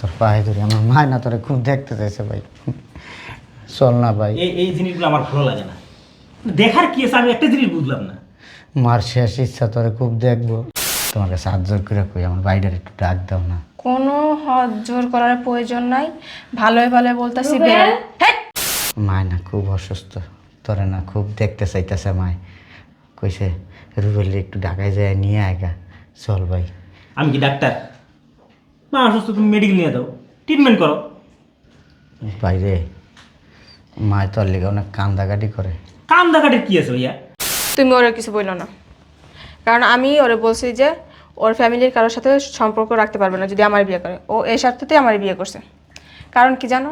তোর পায়ে ধরে আমার মায় না তোরে খুব দেখতে চাইছে ভাই। চল না ভাই। এই এই জিনিসগুলো আমার ভালো লাগে না। দেখার কি আছে? আমি একটা জিনিস বুঝলাম না। মার শেষ ইচ্ছা তোরে খুব দেখব। তোমাকে সাহায্য করে কই আমার বাইরের একটু ডাক দাও না। কোনো হাত জোর করার প্রয়োজন নাই। ভালোই ভালোই বলতেছি বেরোন মায় না খুব অসুস্থ। তোরে না খুব দেখতে চাইতেছে মায়। কইছে রুবেলি একটু ঢাকায় যায় নিয়ে আয়গা চল ভাই। আমি কি ডাক্তার? মা অসুস্থ তুমি মেডিকেল নিয়ে দাও ট্রিটমেন্ট করো। বাইরে মায় তোর লেগে অনেক কান্দাকাটি করে। কান্দাকাটির কি আছে ভাইয়া? তুমি ওরা কিছু বলল না। কারণ আমি ওরে বলছি যে ওর ফ্যামিলির কারোর সাথে সম্পর্ক রাখতে পারবে না যদি আমার বিয়ে করে। ও এই স্বার্থতেই আমার বিয়ে করছে। কারণ কি জানো?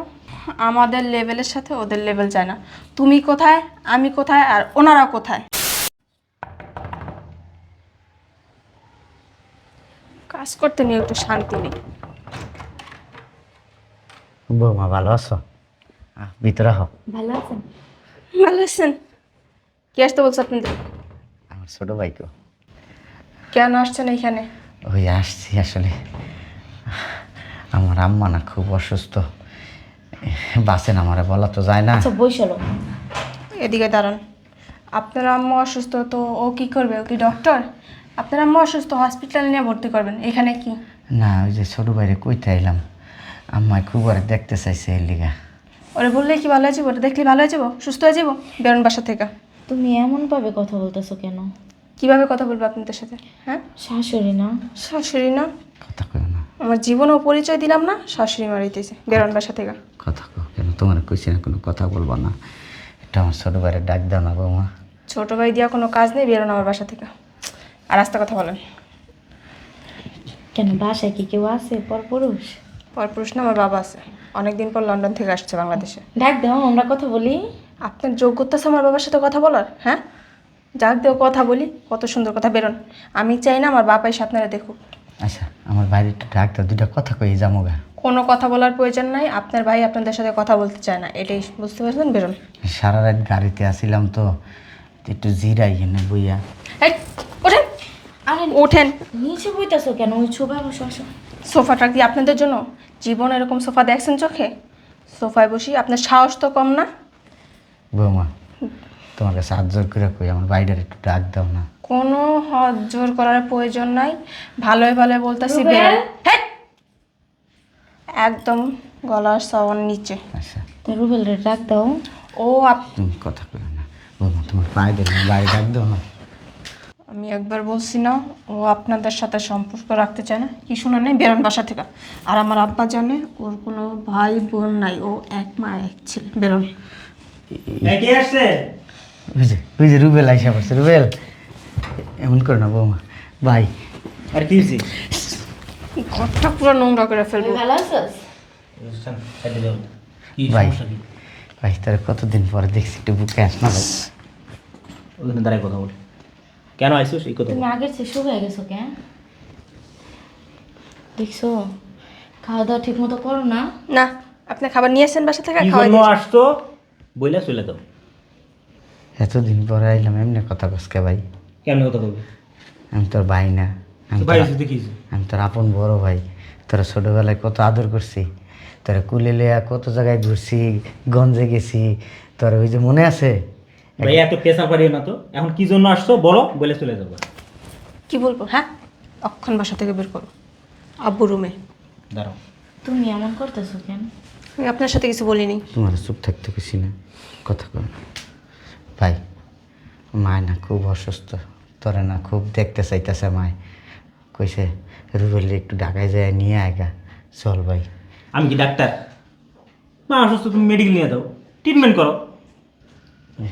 আমাদের লেভেলের সাথে ওদের লেভেল যায় না। তুমি কোথায় আমি কোথায় আর ওনারা কোথায়? কাজ করতে নিয়ে একটু শান্তি নেই। বৌমা ভালো আছো? ভিতরে হও ভালো আছেন? ভালো আছেন। কি আসতে বলছো আপনাদের? আমার ছোট ভাইকে কেন আসছেন এইখানে? ওই আসছি আসলে। আমার আম্মা না খুব অসুস্থ। বাসেন আমারে বলা তো যায় না। আচ্ছা বইসলো এদিকে দাঁড়ান। আপনার আম্মা অসুস্থ তো ও কি করবে? ও কি ডক্টর আপনার আম্মা অসুস্থ হসপিটালে নিয়ে ভর্তি করবেন এখানে কি? না ওই যে ছোট ভাইরে কইতে এলাম আম্মায় খুব আর দেখতে চাইছে এর লিগা। ওরে বললে কি ভালো হয়ে যাব ওটা দেখলে ভালো হয়ে যাব সুস্থ হয়ে যাব বেরোন বাসা থেকে। তুমি এমন এমনভাবে কথা বলতেছো কেন? কীভাবে কথা বলব আপনাদের সাথে? হ্যাঁ? শাশুড়ি না? শাশুড়ি না? কথা কই না। আমার জীবনও পরিচয় দিলাম না শাশুড়ি মারিতেছে বেরোন বাসা থেকে। কথা কো কেন তোমার কইছি না কোনো কথা বলব না? এটা আমার ছোট ভাইরে ডাক দাও না বৌমা। ছোট ভাই দিয়া কোনো কাজ নেই বেরোন আমার বাসা থেকে। আর রাস্তা কথা বলেন। কেন বাসায় কি কেউ আছে? পর পুরুষ পরপুরুষ না আমার বাবা আছে। অনেকদিন পর লন্ডন থেকে আসছে বাংলাদেশে। ডাক দাও আমরা কথা বলি। আপনার যোগ্যতা আছে আমার বাবার সাথে কথা বলার হ্যাঁ? যাক দেও কথা বলি। কত সুন্দর কথা বেরোন। আমি চাই না আমার বাপাই সাথে আপনারা দেখুক। আচ্ছা আমার বাইরে একটু ডাক দাও দুইটা কথা কই যাব গা কোনো কথা বলার প্রয়োজন নাই। আপনার ভাই আপনাদের সাথে কথা বলতে চায় না। এটাই বুঝতে পারছেন? বেরোন। সারা রাত গাড়িতে আসিলাম তো একটু জিরাই এনে বইয়া। এই ওঠেন। আরে ওঠেন। নিচে বইতেছো কেন? ওই ছোবায় বসো আসো সোফাটা কি আপনাদের জন্য? জীবন এরকম সোফা দেখছেন চোখে? সোফায় বসি আপনার সাহস তো কম না? বৌমা তোমাকে সাহায্য করে কই আমার বাইরের একটু ডাক দাও না। কোনো হাত জোর করার প্রয়োজন নাই। ভালোই ভালোই বলতেছি একদম গলার সাওয়ার নিচে। আচ্ছা। তো রুবেল রে ডাক দাও। ও আপ তুমি কথা কই না। বৌমা তোমার পায়ে ধরে বাইরে ডাক দাও না। আমি একবার বলছি না ও আপনাদের সাথে সম্পর্ক রাখতে চায় না। কি শোনা নেই? বেরোন বাসা থেকে। আর আমার আব্বা জানে ওর কোনো ভাই বোন নাই ও এক মা এক ছেলে। বেরোন। ওই যে রুবেল আইসা পড়ছে। রুবেল এমন করো না বৌমা। ভাই আর কি ঘরটা পুরো নোংরা করে ফেলব। ভালো আছিস? ভাই। ভাই তোর কতদিন পরে দেখছি একটু বুকে আস না ভাই। ওখানে দাঁড়ায় কথা বল। কেন আইসোস? এই কথা। তুমি আগের চেয়ে শুভ হয়ে গেছো কেন? দেখছ খাওয়া দাওয়া ঠিক মতো করো না। না আপনি খাবার নিয়ে আসেন বাসা থেকে কি জন্য দিয়েছি। আসতো বইলা চলে দাও। এতদিন পরে আইলাম এমনি কথা কসকে ভাই? কেমন কথা বলবি? আমি তোর ভাই না আমি ভাই তোর- দেখিস আমি তোর আপন বড় ভাই তোরা ছোটবেলায় কত আদর করছি তোরা কুলে লিয়া কত জায়গায় ঘুরছি গঞ্জে গেছি তোর ওই যে মনে আছে? ভাই এত পেশা পারিও না তো। এখন কি জন্য আসছো বলো বলে চলে যাব। কি বলব? হ্যাঁ? অক্ষণ বাসা থেকে বের করো। আব্বু রুমে। দাঁড়াও। তুমি এমন করতেছো কেন? আমি আপনার সাথে কিছু বলিনি। তোমার চুপ থাকতে খুশি না। কথা কর ভাই মায় না খুব অসুস্থ। তোরে না খুব দেখতে চাইতেছে মায়। কইছে রুবেলি একটু ঢাকায় যায় নিয়ে আয়গা। চল ভাই। আমি কি ডাক্তার? মা অসুস্থ তুমি মেডিকেল নিয়ে দাও ট্রিটমেন্ট করো।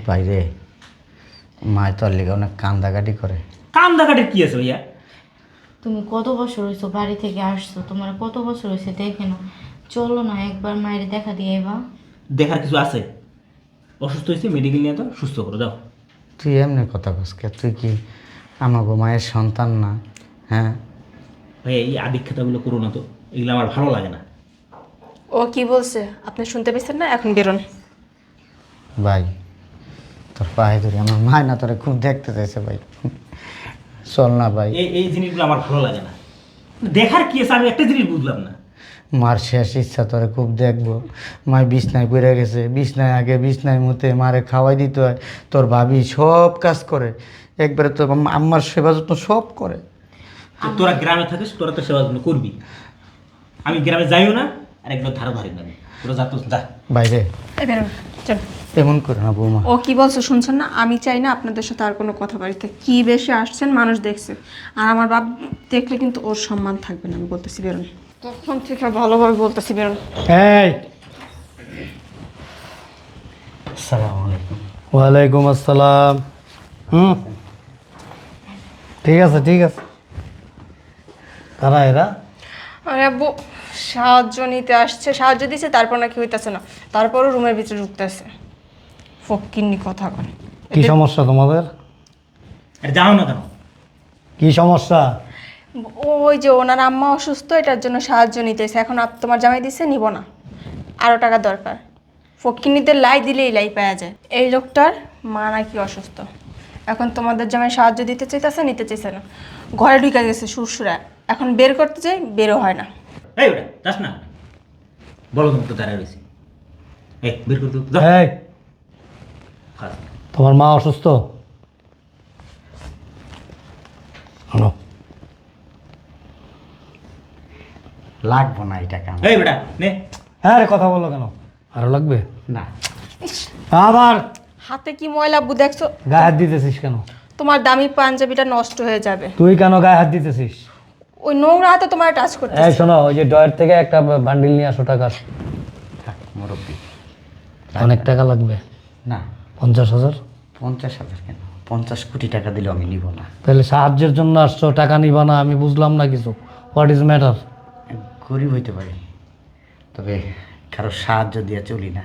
বাইরে মায় তোর লেগে অনেক কান্দাকাটি করে। কান্দাকাটি কি আছে ভাইয়া? তুমি কত বছর হয়েছো বাড়ি থেকে আসছো? তোমার কত বছর হয়েছে দেখে না চলো না একবার মায়ের দেখা দিয়ে এবা দেখার কিছু আছে? অসুস্থ হয়েছে মেডিকেল নিয়ে তো সুস্থ করে দাও তুই এমনি কথা কসকে তুই কি আমাগো মায়ের সন্তান না? হ্যাঁ? ভাইয়া এই আদিক্ষেতাগুলো করো না তো এগুলো আমার ভালো লাগে না। ও কি বলছে? আপনি শুনতে পেয়েছেন না? এখন বেরোন। ভাই তোর পায়ে ধরি আমার মায় না তোরে খুব দেখতে চাইছে ভাই। চল না ভাই। এই এই জিনিসগুলো আমার ভালো লাগে না। দেখার কি আছে? আমি একটা জিনিস বুঝলাম না। মার শেষ ইচ্ছা তোরে খুব দেখব। মায় বিছনায় পড়ে গেছে। বিছনায় আগে বিছনায় মুতে মারে খাওয়াই দিতে হয়। তোর ভাবি সব কাজ করে। একবারে তো আম্মা- আম্মার সেবা যত্ন সব করে। তো তোরা গ্রামে থাকিস তোরা তো সেবা যত্ন করবি। আমি গ্রামে যাইও না আর একবার ধারা ধারি না তোরা যা তো যা। বাইরে। চল। এমন করে না বৌমা। ও কি বলছো শুনছেন না? আমি চাই না আপনাদের সাথে আর কোনো কথা বাড়িতে কি বেশি আসছেন মানুষ দেখছে। আর আমার বাপ দেখলে কিন্তু ওর সম্মান থাকবে না আমি বলতেছি বেরোন। তখন থেকে ভালোভাবে বলতেছি বেরোন। এই! আসসালামু আলাইকুম। ওয়ালাইকুম আসসালাম। হুম? ঠিক আছে ঠিক আছে। কারা এরা? আরে আব্বু সাহায্য নিতে আসছে সাহায্য দিছে তারপর নাকি হইতাছে না। তারপরও রুমের ভিতরে ঢুকতেছে। ফকিন্নি কথা করে কি সমস্যা তোমাদের? আর যাও না কেন কি সমস্যা? ওই যে ওনার আম্মা অসুস্থ এটার জন্য সাহায্য নিতেছে এখন আপ তোমার জামাই দিছে নিব না। আরও টাকা দরকার। ফকিন্নিতে লাই দিলেই লাই পাওয়া যায়। এই লোকটার মা নাকি অসুস্থ। এখন তোমাদের জামাই সাহায্য দিতে চাইতেছে নিতে চাইছে না। ঘরে ঢুকে গেছে সুরসুরা। এখন বের করতে চাই বেরও হয় না। এই ওটা যাস না। বলো তুমি তো দাঁড়ায় রয়েছি। এই বের করে দাও এই খাস তোমার মা অসুস্থ? লাগবো না এই টাকা এই বেটা নে। হ্যাঁ রে কথা বলো কেন? আরও লাগবে? না। ইস, আবার? হাতে কি ময়লা আব্বু দেখছ? গায়ে হাত দিতেছিস কেন? তোমার দামি পাঞ্জাবিটা নষ্ট হয়ে যাবে। তুই কেন গায়ে হাত দিতেছিস? ওই নোংরা হাতে তোমার টাচ করতে এই শোনো ওই যে ডয়ের থেকে একটা বান্ডিল নিয়ে আসো টাকার মুরব্বী। অনেক টাকা লাগবে। না। পঞ্চাশ হাজার? পঞ্চাশ হাজার কেন? পঞ্চাশ কোটি টাকা দিলেও আমি নিব না। তাহলে সাহায্যের জন্য আসছো টাকা নিবা না আমি বুঝলাম না কিছু। হোয়াট ইজ ম্যাটার গরিব হইতে পারি। তবে কারও সাহায্য দিয়ে চলি না।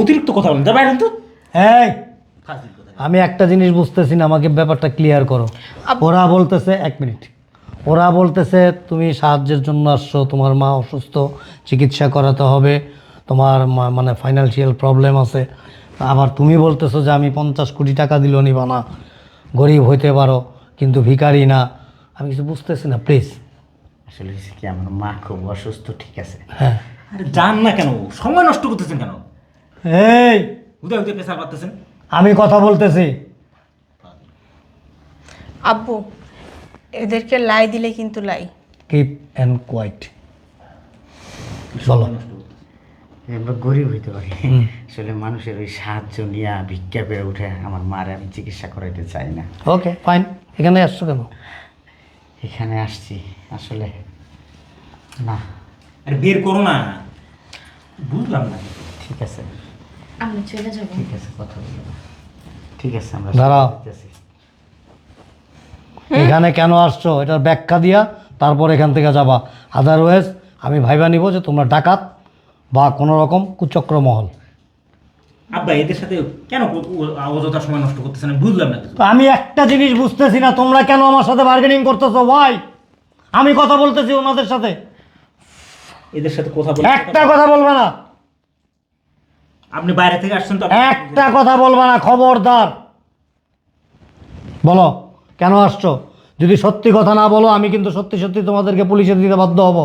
অতিরিক্ত কথা বলেন যা তো? এই ফাজিল কথা। আমি একটা জিনিস বুঝতেছি না আমাকে ব্যাপারটা ক্লিয়ার করো। ওরা বলতেছে এক মিনিট। ওরা বলতেছে তুমি সাহায্যের জন্য আসছো তোমার মা অসুস্থ চিকিৎসা করাতে হবে তোমার মা- মানে ফাইন্যান্সিয়াল প্রবলেম আছে। আবার তুমি বলতেছো যে আমি পঞ্চাশ কোটি টাকা দিল নিবা না। গরিব হইতে পারো কিন্তু ভিখারি না। আমি কিছু বুঝতেছি না প্লিজ আসলে হয়েছে কি আমার মা খুব অসুস্থ ঠিক আছে? হ্যাঁ। আরে যান না কেন সময় নষ্ট করতেছেন কেন? এই! উদয় উদয় পেশাল পাচ্তেছেন আমি কথা বলতেছি। আব্বু এদেরকে লাই দিলে কিন্তু লাই। কিপ অ্যান্ড কোয়াইট বলো। গরিব হইতে পারি। আসলে মানুষের ওই সাহায্য নিয়ে ভিক্ষা পেয়ে উঠে আমার মারে আমি চিকিৎসা করাইতে চাই না। ওকে ফাইন এখানে আসছো কেন? এখানে আসছি আসলে না। আরে বের করো না। বুঝলাম না। ঠিক আছে। আমি চলে যাব। ঠিক আছে কথা বলব ঠিক আছে আমরা দাঁড়াও। এখানে কেন আসছো? এটার ব্যাখ্যা দিয়া তারপর এখান থেকে যাবা। আদারওয়াইজ আমি ভাইবা নিব যে তোমরা ডাকাত। বা কোনো রকম কুচক্র মহল। আব্বা এদের সাথে কেন অযথা সময় নষ্ট করতেছেন আমি বুঝলাম না তো আমি একটা জিনিস বুঝতেছি না তোমরা কেন আমার সাথে বার্গেনিং করতেছো? ভাই আমি কথা বলতেছি ওনাদের সাথে। এদের সাথে কথা বলে একটা কথা বলবে না। আপনি বাইরে থেকে আসছেন তো একটা কথা বলবে না খবরদার। বলো কেন আসছো? যদি সত্যি কথা না বলো আমি কিন্তু সত্যি সত্যি তোমাদেরকে পুলিশে দিতে বাধ্য হব।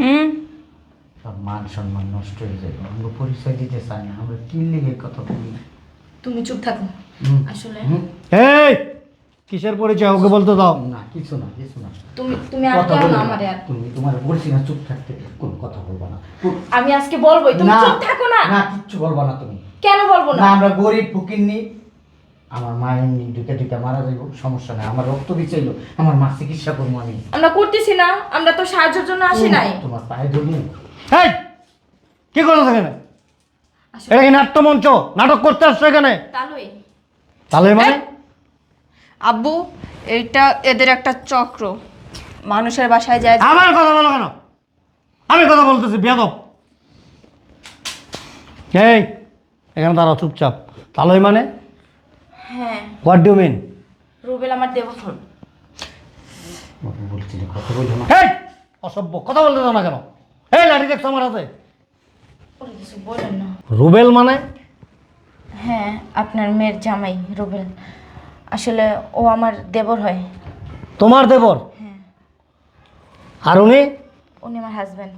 হুম? সব মান সম্মান নষ্ট হয়ে যাবে আমরা পরিচয় দিতে চাই না। আমরা কি লিগে কথা বলি? তুমি চুপ থাকো। আসলে? এই! কিসের পরিচয়? ওকে বলতে দাও। না কিছু না কিছু না। তুমি তুমি আর কেন না না। আমারে আর তুমি তোমার বলছি না চুপ থাকতে। কোন কথা বলব না। আমি আজকে বলবোই। তুমি না, চুপ থাকো না। না কিচ্ছু বলব না তুমি। কেন বলব না? না আমরা গরিব ফুকিননি আমার মা এমনি ঢুকে ঢুকে মারা যাইব সমস্যা নাই। আমার রক্ত বিচাইলো আমার মা চিকিৎসা করব আমি। আমরা করতেছি না আমরা তো সাহায্যের জন্য আসি নাই। তোমার পায়ে ধরি এই কি করো এখানে? এটা কি নাট্যমঞ্চ? নাটক করতে আসছো এখানে? তাহলে মানে? আব্বু এইটা এদের একটা চক্র। মানুষের বাসায় যায় আমার কথা বলো কেন? আমি কথা বলতেছি বেদব এই এখানে দাঁড়াও চুপচাপ। তাহলে মানে? হ্যাঁ। হোয়াট ডু মিন রুবেল আমার দেবফল বলছি না কথা বলব না? এই অসভ্য কথা বলতে দাও না কেন? এই লাঠি দেখছ আমার হাতে? ওরা কিছু বলেন না। রুবেল মানে? হ্যাঁ আপনার মেয়ের জামাই রুবেল। আসলে ও আমার দেবর হয়। তোমার দেবর? আর উনি? উনি আমার হাজব্যান্ড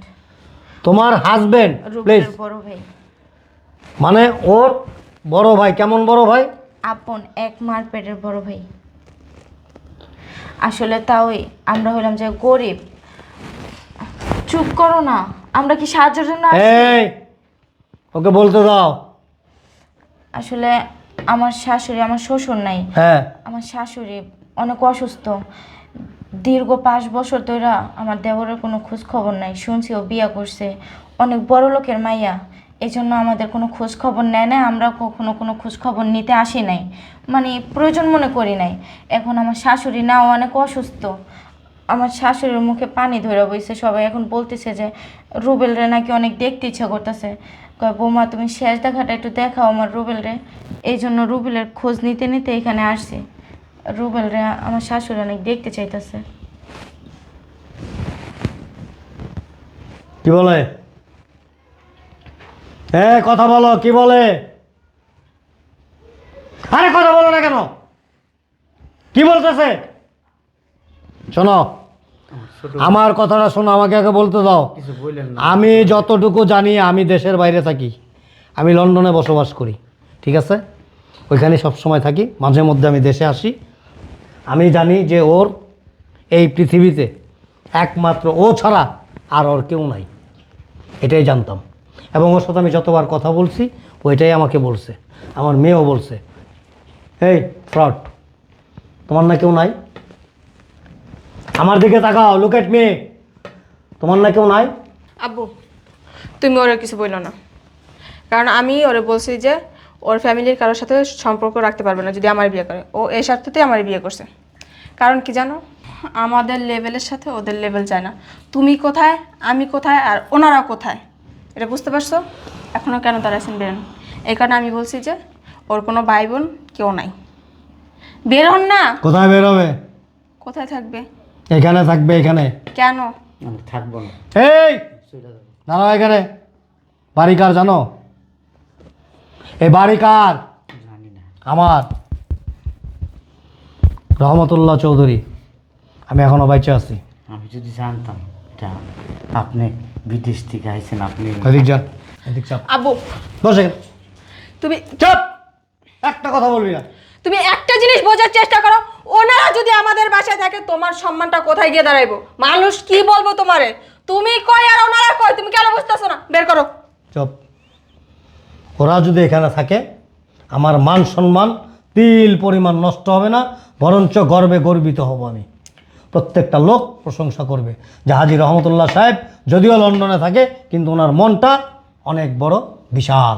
তোমার হাজবেন্ড প্লিজ রুবেলের বড় ভাই। মানে ওর বড় ভাই কেমন বড় ভাই? আপন এক মার পেটের বড় ভাই। আসলে তাওই আমরা হইলাম যে গরিব। চুপ করো না আমরা কি সাহায্যের জন্য এই ওকে বলতে দাও। আসলে আমার শাশুড়ি আমার শ্বশুর নাই। হ্যাঁ। আমার শাশুড়ি অনেক অসুস্থ। দীর্ঘ পাঁচ বছর ধরে আমার দেবরের কোনো খোঁজ খবর নাই। শুনছি ও বিয়া করছে। অনেক বড় লোকের মাইয়া। এই জন্য আমাদের কোনো খোঁজ খবর নেয় না আমরা কখনো কোনো খোঁজ খবর নিতে আসি নাই মানে প্রয়োজন মনে করি নাই। এখন আমার শাশুড়ি নাও অনেক অসুস্থ, আমার শাশুড়ির মুখে পানি ধরে বইছে, সবাই এখন বলতেছে যে রুবেল রে নাকি অনেক দেখতে ইচ্ছা করতেছে। বৌমা, তুমি শেষ দেখাটা একটু দেখাও আমার রুবেল রে এই জন্য রুবেলের খোঁজ নিতে নিতে এখানে আসছি। রুবেল রে আমার শাশুড়ি অনেক দেখতে চাইতেছে। কি বলে? হ্যাঁ কথা বলো কি বলে? আরে কথা বলো না কেন? কি বলতেছে? শোনো আমার কথাটা শোনো আমাকে আগে বলতে দাও। আমি যতটুকু জানি আমি দেশের বাইরে থাকি। আমি লন্ডনে বসবাস করি ঠিক আছে? ওইখানে সব সময় থাকি মাঝে মধ্যে আমি দেশে আসি। আমি জানি যে ওর এই পৃথিবীতে একমাত্র ও ছাড়া আর ওর কেউ নাই। এটাই জানতাম। এবং ওর সাথে আমি যতবার কথা বলছি, ওইটাই আমাকে বলছে। আমার মেয়েও বলছে, এই, ফ্রড, তোমার না কেউ নাই? আমার দিকে তাকাও লুক এট মি তোমার না কেউ নাই? আব্বু, তুমি ওরে কিছু বলল না। কারণ আমি ওরে বলছি যে, ওর ফ্যামিলির কারোর সাথে সম্পর্ক রাখতে পারবে না যদি আমার বিয়ে করে। ও এই স্বার্থতেই আমার বিয়ে করছে। কারণ কি জানো? আমাদের লেভেলের সাথে ওদের লেভেল যায় না। তুমি কোথায়, আমি কোথায়, আর ওনারা কোথায়? এটা বুঝতে পারছ? এখনও কেন তারা আছেন বেরোন? এই কারণে আমি বলছি যে ওর কোনো ভাই বোন কেউ নাই। বের হন না! কোথায় বেরোবে? কোথায় থাকবে? এখানে থাকবে এখানে। কেন? আমি থাকব না। এই! দাঁড়াও এখানে। বাড়ি কার জানো? এই বাড়ি কার? জানি না। আমার। রহমতুল্লাহ চৌধুরী। আমি এখনও বাইচে আছি। আমি যদি জানতাম এটা আপনি বিদেশ থেকে আইছেন আপনি? এদিক যান। এদিক চাপ। আব্বু বসে তুমি চাপ! একটা কথা বলবি না। তুমি একটা জিনিস বোঝার চেষ্টা করো ওনারা যদি আমাদের বাসায় থাকে তোমার সম্মানটা কোথায় গিয়ে দাঁড়াইবো? মানুষ কি বলব তোমারে? তুমি কয় আর ওনারা কয় তুমি কেন বুঝতেছো না? বের করো। চপ। ওরা যদি এখানে থাকে আমার মান সম্মান তিল পরিমাণ নষ্ট হবে না বরঞ্চ গর্বে গর্বিত হব আমি। প্রত্যেকটা লোক প্রশংসা করবে। যে হাজি রহমতুল্লাহ সাহেব যদিও লন্ডনে থাকে, কিন্তু ওনার মনটা অনেক বড় বিশাল।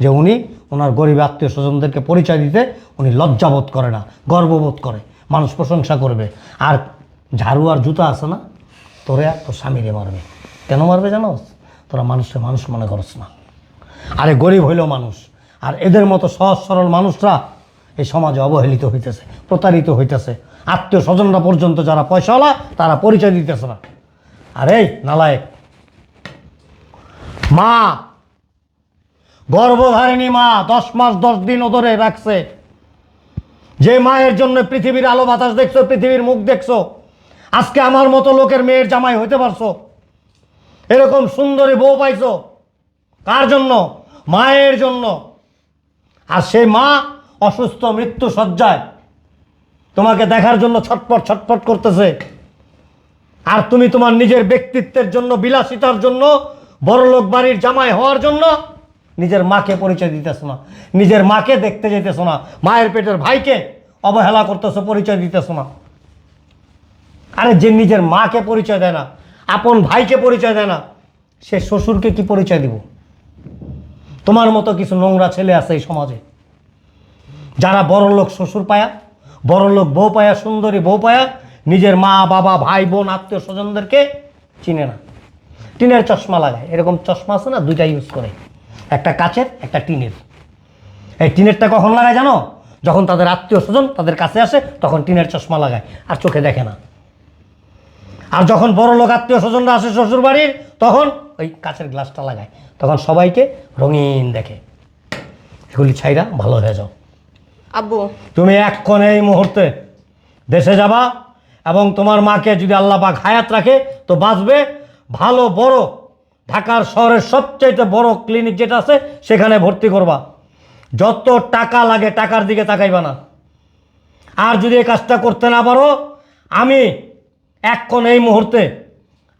যে উনি ওনার গরিব আত্মীয় স্বজনদেরকে পরিচয় দিতে উনি লজ্জাবোধ করে না, গর্ববোধ করে। মানুষ প্রশংসা করবে। আর ঝাড়ু আর জুতা আছে না? তোরে তোর স্বামীরে মারবে। কেন মারবে জানোস? তোরা মানুষকে মানুষ মনে করস না। আরে গরিব হইল মানুষ। আর এদের মতো সহজ সরল মানুষরা এই সমাজে অবহেলিত হইতেছে, প্রতারিত হইতেছে। আত্মীয় স্বজনরা পর্যন্ত যারা পয়সাওয়ালা, তারা পরিচয় দিতেছে না। আর এই নালায়েক, মা, গর্ভধারিণী মা দশ মাস দশ দিন ধরে রাখছে। যে মায়ের জন্য পৃথিবীর আলো বাতাস দেখছ, পৃথিবীর মুখ দেখছ, আজকে আমার মতো লোকের মেয়ের জামাই হইতে পারছ। এরকম সুন্দরী বউ পাইছো। কার জন্য? মায়ের জন্য। আর সেই মা অসুস্থ মৃত্যু সজ্জায় তোমাকে দেখার জন্য ছটপট ছটপট করতেছে। আর তুমি তোমার নিজের ব্যক্তিত্বের জন্য, বিলাসিতার জন্য, বড়লোক বাড়ির জামাই হওয়ার জন্য নিজের মাকে পরিচয় দিতেছ না। নিজের মাকে দেখতে যেতেছ না। মায়ের পেটের ভাইকে অবহেলা করতেছো, পরিচয় দিতেছ না। আরে যে নিজের মাকে পরিচয় দেয় না, আপন ভাইকে পরিচয় দেয় না, সে শ্বশুরকে কি পরিচয় দিব? তোমার মতো কিছু নোংরা ছেলে আছে এই সমাজে, যারা বড় লোক শ্বশুর পায়া বড় লোক বউ পায়া, সুন্দরী বউ পায়া, নিজের মা, বাবা, ভাই, বোন, আত্মীয় স্বজনদেরকে চিনে না। টিনের চশমা লাগায়। এরকম চশমা আছে না দুইটা ইউজ করে। একটা কাচের, একটা টিনের। এই টিনেরটা কখন লাগায় জানো? যখন তাদের আত্মীয় স্বজন তাদের কাছে আসে, তখন টিনের চশমা লাগায়। আর চোখে দেখে না। আর যখন বড় লোক আত্মীয় স্বজনরা আসে শ্বশুর বাড়ির তখন ওই কাচের গ্লাসটা লাগায়। তখন সবাইকে রঙিন দেখে। এগুলি ছাইরা ভালো হয়ে যাও। আব্বু। তুমি এক্ষণ এই মুহূর্তে দেশে যাবা এবং তোমার মাকে যদি আল্লাহ পাক হায়াত রাখে, তো বাঁচবে। ভালো, বড়, ঢাকার শহরের সবচাইতে বড় ক্লিনিক যেটা আছে, সেখানে ভর্তি করবা। যত টাকা লাগে টাকার দিকে তাকাইবা না। আর যদি এই কাজটা করতে না পারো, আমি এক্ষণ এই মুহূর্তে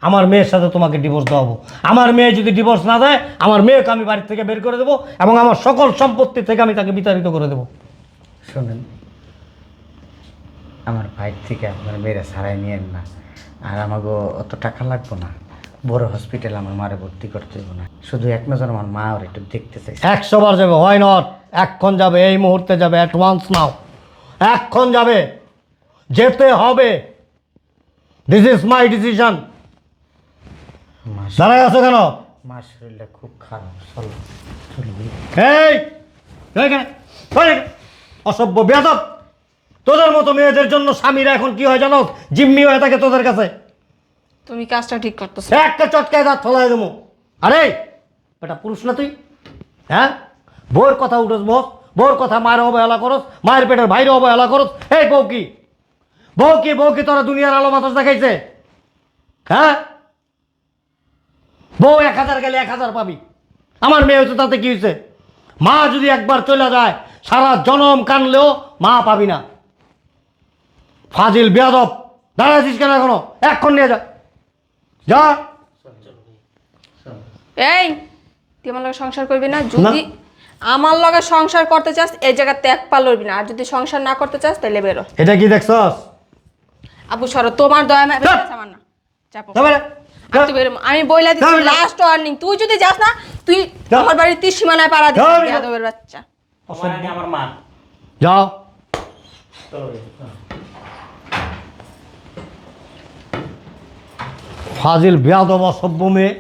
আমার মেয়ের সাথে তোমাকে ডিভোর্স দেওয়াবো। আমার মেয়ে যদি ডিভোর্স না দেয়, আমার মেয়েকে আমি বাড়ি থেকে বের করে দেবো এবং আমার সকল সম্পত্তি থেকে আমি তাকে বিতাড়িত করে দেবো। শোনেন আমার ভাইয়ের থেকে আপনার মেয়েরা ছাড়াই নিয়েন না। আর আমাকে অত টাকা লাগবো না। বড় হসপিটাল আমার মারে ভর্তি করতে হবে না। শুধু এক নজর আমার মা ওর একটু দেখতে চাই একশো বার যাবে হয় নট এক্ষণ যাবে এই মুহূর্তে যাবে অ্যাডভান্স নাও এক্ষণ যাবে যেতে হবে। দিস ইজ মাই ডিসিশন দাঁড়ায় আছো কেন? মার শরীরটা খুব খারাপ চলো চলো এই। অসভ্য বেদব তোদের মতো মেয়েদের জন্য স্বামীরা এখন কি হয় জানো? জিম্মি হয়ে থাকে তোদের কাছে। তুমি কাজটা ঠিক করতেছো। একটা চটকায় দাঁত ফলাই দেবো। আরে বেটা পুরুষ না তুই? হ্যাঁ? বউর কথা উঠোস বস। বউর কথা মায়ের অবহেলা করস। মায়ের পেটের বাইরে অবহেলা করস। এই বউ কি? বউ কি বউ কি তোরা দুনিয়ার আলো বাতাস দেখাইছে? হ্যাঁ? বউ এক হাজার গেলে এক হাজার পাবি। আমার মেয়ে হয়েছে তাতে কি হয়েছে? মা যদি একবার চলে যায় সারা জনম কানলেও মা পাবি না। ফাজিল বেয়াদব দাঁড়াইছিস কেন এখনও? এক্ষণ নিয়ে যা। যা। এই তুই আমার লগে সংসার করবি না? যদি আমার লগে সংসার করতে চাস এই জায়গাতে এক পা লড়বি না। আর যদি সংসার না করতে চাস তাহলে বেরো। এটা কি দেখছস? আপু সরো তোমার দয়া আমার না। চাপো। আমি বইলা দিচ্ছি লাস্ট ওয়ার্নিং তুই যদি যাস না তুই আমার বাড়ির সীমানায় পাড়া দিবি? বেয়াদবের বাচ্চা। আমার মা। যাও। ফাজিল বেয়াদব অসভ্য মেয়ে।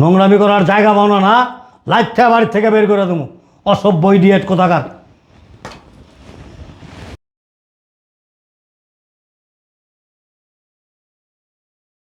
নোংরামি করার জায়গা পাও না না? লাইট বাড়ির থেকে বের করে দেবো। অসভ্য ইডিয়েট কোথাকার?